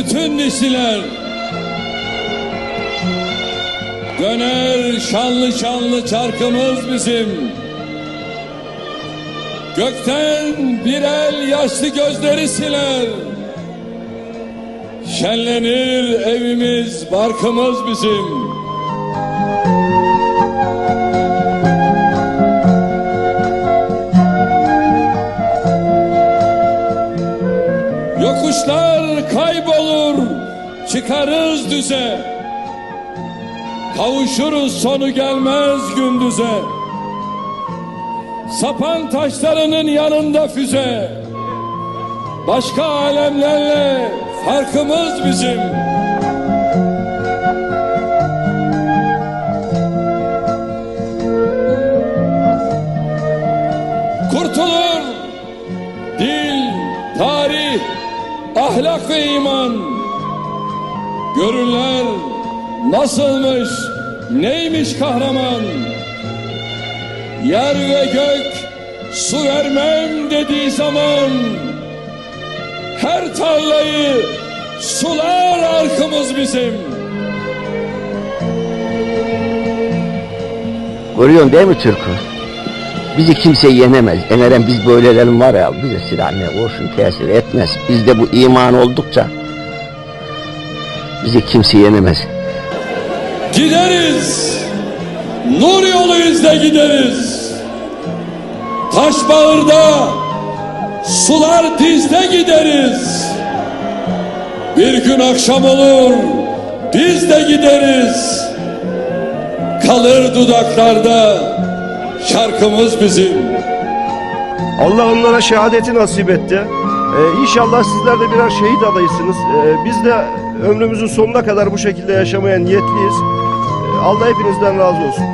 bütün dişiler. Döner şanlı şanlı çarkımız bizim. Gökten bir el yaşlı gözleri siler. Şenlenir evimiz, barkımız bizim. Yokuşlar kaybolur, çıkarız düze. Kavuşuruz sonu gelmez gündüze. Sapan taşlarının yanında füze. Başka alemlerle farkımız bizim. Kurtulur dil, tarih, ahlak ve iman. Görürler nasılmış, neymiş kahraman. Yer ve gök su vermem dediği zaman her tarlayı sular arkımız bizim. Görüyorsun değil mi Türk'ü? Bizi kimse yenemez. Emeren biz böylelerin var ya bize silah ne kurşun tesir etmez. Bizde bu iman oldukça bizi kimse yenemez. Gideriz. Nur yoluyuz da gideriz. Taş bağırda, sular dizde gideriz. Bir gün akşam olur, biz de gideriz. Kalır dudaklarda şarkımız bizim. Allah onlara şehadeti nasip etti. Ee, inşallah sizler de birer şehit adayısınız. Ee, biz de ömrümüzün sonuna kadar bu şekilde yaşamaya niyetliyiz. Ee, Allah hepinizden razı olsun.